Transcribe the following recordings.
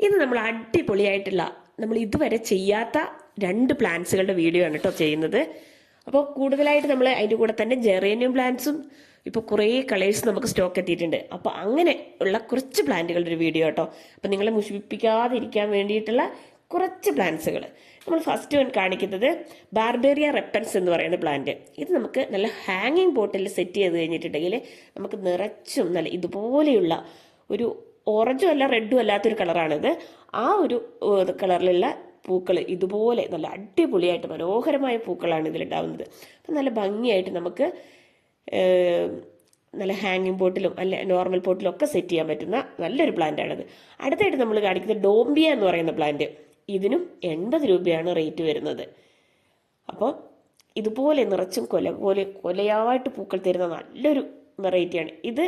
ഇത് നമ്മൾ അടിപൊളിയായിട്ടുള്ള നമ്മൾ ഇതുവരെ ചെയ്യാത്ത രണ്ട് പ്ലാന്റ്സുകളുടെ വീഡിയോ ആണ് കേട്ടോ ചെയ്യുന്നത്. അപ്പോൾ കൂടുതലായിട്ട് നമ്മൾ അതിന്റെ കൂടെ തന്നെ ജെറേനിയം പ്ലാന്റ്സും ഇപ്പോൾ കുറേ കളേഴ്സ് നമുക്ക് സ്റ്റോക്ക് എത്തിയിട്ടുണ്ട്. അപ്പോൾ അങ്ങനെ ഉള്ള കുറച്ച് പ്ലാന്റുകളുടെ ഒരു വീഡിയോ കേട്ടോ അപ്പോൾ നിങ്ങളെ മുഷിപ്പിക്കാതിരിക്കാൻ വേണ്ടിയിട്ടുള്ള കുറച്ച് പ്ലാന്റ്സുകൾ നമ്മൾ ഫസ്റ്റ് വൺ കാണിക്കുന്നത് ബാർബേറിയ റെപ്പൻസ് എന്ന് പറയുന്ന പ്ലാന്റ് ഇത് നമുക്ക് നല്ല ഹാങ്ങിങ് ബോട്ടിൽ സെറ്റ് ചെയ്ത് കഴിഞ്ഞിട്ടുണ്ടെങ്കിൽ നമുക്ക് നിറച്ചും നല്ല ഇതുപോലെയുള്ള ഒരു ഓറഞ്ചും അല്ല റെഡും അല്ലാത്തൊരു കളറാണിത്. ആ ഒരു കളറിലുള്ള പൂക്കൾ ഇതുപോലെ നല്ല അടിപൊളിയായിട്ട് മനോഹരമായ പൂക്കളാണ് ഇതിലുണ്ടാവുന്നത്. അപ്പം നല്ല ഭംഗിയായിട്ട് നമുക്ക് നല്ല ഹാങ്ങിങ് പോട്ടിലും അല്ല നോർമൽ പോട്ടിലും ഒക്കെ സെറ്റ് ചെയ്യാൻ പറ്റുന്ന നല്ലൊരു പ്ലാന്റ് ആണിത് അടുത്തായിട്ട് നമ്മൾ കാണിക്കുന്നത് ഡോംബിയ എന്ന് പറയുന്ന പ്ലാന്റ്. ഇതിനും എൺപത് രൂപയാണ് റേറ്റ് വരുന്നത്. അപ്പോൾ ഇതുപോലെ നിറച്ചും കൊല പോലെ കൊലയായിട്ട് പൂക്കൾ തരുന്ന നല്ലൊരു വെറൈറ്റിയാണ്. ഇത്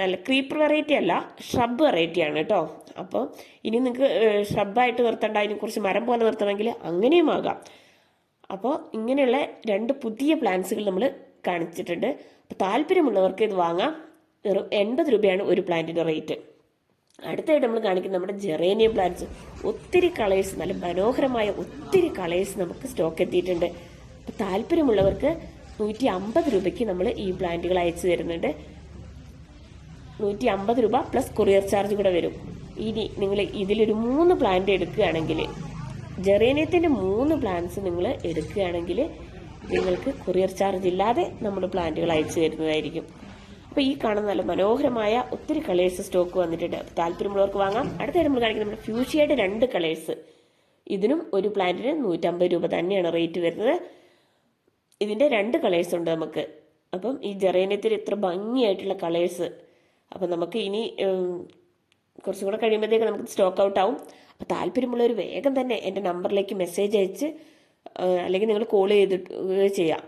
നല്ല ക്രീപ്പർ വെറൈറ്റി അല്ല ഷ്രബ് വെറൈറ്റി ആണ് കേട്ടോ. അപ്പോൾ ഇനി നിങ്ങൾക്ക് ഷ്രബായിട്ട് നിർത്തേണ്ട അതിനെ കുറച്ച് മരം പോലെ നിർത്തണമെങ്കിൽ അങ്ങനെയും ആകാം. അപ്പോൾ ഇങ്ങനെയുള്ള രണ്ട് പുതിയ പ്ലാന്റ്സുകൾ നമ്മൾ കാണിച്ചിട്ടുണ്ട്. അപ്പോൾ താല്പര്യമുള്ളവർക്ക് ഇത് വാങ്ങാം. എൺപത് രൂപയാണ് ഒരു പ്ലാന്റിന്റെ റേറ്റ് അടുത്തായിട്ട് നമ്മൾ കാണിക്കുന്നത് നമ്മുടെ ജെറേനിയം പ്ലാന്റ്സ് ഒത്തിരി കളേഴ്സ് നല്ല മനോഹരമായ ഒത്തിരി കളേഴ്സ് നമുക്ക് സ്റ്റോക്ക് എത്തിയിട്ടുണ്ട്. അപ്പോൾ താല്പര്യമുള്ളവർക്ക് നൂറ്റി അമ്പത് രൂപയ്ക്ക് നമ്മൾ ഈ പ്ലാന്റുകൾ അയച്ചു തരുന്നുണ്ട്. നൂറ്റി അമ്പത് രൂപ പ്ലസ് കൊറിയർ ചാർജ് കൂടെ വരും. ഇനി നിങ്ങൾ ഇതിലൊരു മൂന്ന് പ്ലാന്റ് എടുക്കുകയാണെങ്കിൽ ജെറേനിയത്തിന്റെ മൂന്ന് പ്ലാന്റ്സ് നിങ്ങൾ എടുക്കുകയാണെങ്കിൽ നിങ്ങൾക്ക് കൊറിയർ ചാർജ് ഇല്ലാതെ നമ്മുടെ പ്ലാന്റുകൾ അയച്ചു തരുന്നതായിരിക്കും. അപ്പോൾ ഈ കാണുന്ന നല്ല മനോഹരമായ ഒത്തിരി കളേഴ്സ് സ്റ്റോക്ക് വന്നിട്ടുണ്ട്. താല്പര്യമുള്ളവർക്ക് വാങ്ങാം. അടുത്ത നമ്മൾ കാണിക്കുന്നത് നമ്മുടെ ഫ്യൂഷ്യയുടെ രണ്ട് കളേഴ്സ് ഇതിനും ഒരു പ്ലാന്റിന് നൂറ്റമ്പത് രൂപ തന്നെയാണ് റേറ്റ് വരുന്നത്. ഇതിന്റെ രണ്ട് കളേഴ്സ് ഉണ്ട് നമുക്ക്. അപ്പം ഈ ജെറേനിയത്തിൽ ഇത്ര ഭംഗിയായിട്ടുള്ള കളേഴ്സ് അപ്പം നമുക്ക് ഇനി കുറച്ചും കൂടെ കഴിയുമ്പോഴത്തേക്ക് നമുക്ക് സ്റ്റോക്ക് ഔട്ട് ആവും. അപ്പോൾ താല്പര്യമുള്ളവർ വേഗം തന്നെ എന്റെ നമ്പറിലേക്ക് മെസ്സേജ് അയച്ച് അല്ലെങ്കിൽ നിങ്ങൾ കോൾ ചെയ്തിട്ട് ചെയ്യാം.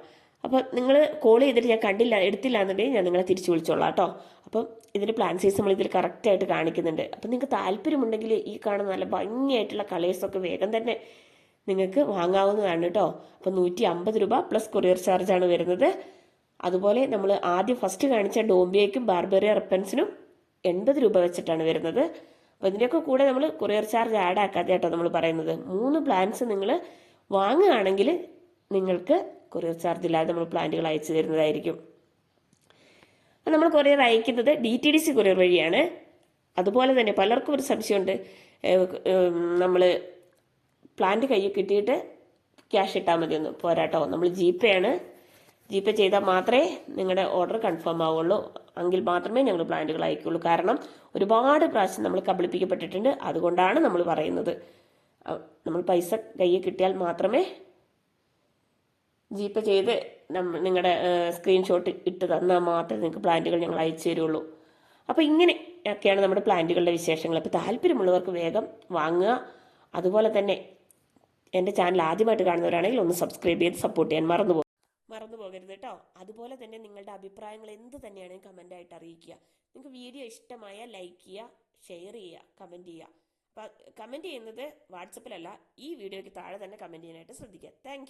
അപ്പോൾ നിങ്ങൾ കോൾ ചെയ്തിട്ട് ഞാൻ കണ്ടില്ല എടുത്തില്ല എന്നുണ്ടെങ്കിൽ ഞാൻ നിങ്ങളെ തിരിച്ചു വിളിച്ചോളാം കേട്ടോ. അപ്പം ഇതിന്റെ പ്ലാൻ സൈസ് നമ്മൾ ഇതിൽ കറക്റ്റായിട്ട് കാണിക്കുന്നുണ്ട്. അപ്പം നിങ്ങൾക്ക് താല്പര്യമുണ്ടെങ്കിൽ ഈ കാണുന്ന നല്ല ഭംഗിയായിട്ടുള്ള കളേഴ്സൊക്കെ വേഗം തന്നെ നിങ്ങൾക്ക് വാങ്ങാവുന്നതാണ് കേട്ടോ. അപ്പം നൂറ്റി അമ്പത് രൂപ പ്ലസ് കൊറിയർ ചാർജാണ് വരുന്നത്. അതുപോലെ നമ്മൾ ആദ്യം ഫസ്റ്റ് കാണിച്ച ഡോംബിയയ്ക്കും ബാർബറിയ റെപ്പൻസിനും എൺപത് രൂപ വെച്ചിട്ടാണ് വരുന്നത്. അപ്പോൾ ഇതിന്റെയൊക്കെ കൂടെ നമ്മൾ കൊറിയർ ചാർജ് ആഡ് ആക്കാതെ നമ്മൾ പറയുന്നത്. മൂന്ന് പ്ലാൻസ് നിങ്ങൾ വാങ്ങുകയാണെങ്കിൽ നിങ്ങൾക്ക് കൊറിയർ ചാർജ് ഇല്ലാതെ നമ്മൾ പ്ലാന്റുകൾ അയച്ചു തരുന്നതായിരിക്കും. നമ്മൾ കൊറിയർ അയക്കുന്നത് D T D C courier വഴിയാണ്. അതുപോലെ തന്നെ പലർക്കും ഒരു സംശയമുണ്ട്. നമ്മൾ പ്ലാന്റ് കയ്യിൽ കിട്ടിയിട്ട് ക്യാഷ് ഇട്ടാൽ മതിയൊന്നും. പോരാട്ടോ. നമ്മൾ ജി പേ ആണ്. ജി പേ ചെയ്താൽ മാത്രമേ നിങ്ങളുടെ ഓർഡർ കൺഫേം ആവുള്ളൂ. എങ്കിൽ മാത്രമേ ഞങ്ങൾ പ്ലാന്റുകൾ അയക്കുള്ളൂ. കാരണം ഒരുപാട് പ്രാവശ്യം നമ്മൾ കബളിപ്പിക്കപ്പെട്ടിട്ടുണ്ട്. അതുകൊണ്ടാണ് നമ്മൾ പറയുന്നത്. നമ്മൾ പൈസ കയ്യിൽ കിട്ടിയാൽ മാത്രമേ ജി പേ ചെയ്ത് നിങ്ങളുടെ സ്ക്രീൻഷോട്ട് ഇട്ട് തന്നാൽ മാത്രമേ നിങ്ങൾക്ക് പ്ലാന്റുകൾ ഞങ്ങൾ അയച്ചു തരുള്ളൂ. അപ്പോൾ ഇങ്ങനെ ഒക്കെയാണ് നമ്മുടെ പ്ലാന്റുകളുടെ വിശേഷങ്ങൾ. അപ്പോൾ താല്പര്യമുള്ളവർക്ക് വേഗം വാങ്ങുക. അതുപോലെ തന്നെ എന്റെ ചാനൽ ആദ്യമായിട്ട് കാണുന്നവരാണെങ്കിൽ ഒന്ന് സബ്സ്ക്രൈബ് ചെയ്ത് സപ്പോർട്ട് ചെയ്യാൻ മറന്നു പോകും മറന്നു പോകരുത് കേട്ടോ അതുപോലെ തന്നെ നിങ്ങളുടെ അഭിപ്രായങ്ങൾ എന്ത് തന്നെയാണെങ്കിലും കമന്റായിട്ട് അറിയിക്കുക. നിങ്ങൾക്ക് വീഡിയോ ഇഷ്ടമായ ലൈക്ക് ചെയ്യുക ഷെയർ ചെയ്യുക കമന്റ് ചെയ്യുക. അപ്പം കമന്റ് ചെയ്യുന്നത് വാട്സപ്പിലല്ല ഈ വീഡിയോയ്ക്ക് താഴെ തന്നെ കമന്റ് ചെയ്യാനായിട്ട് ശ്രദ്ധിക്കുക. താങ്ക്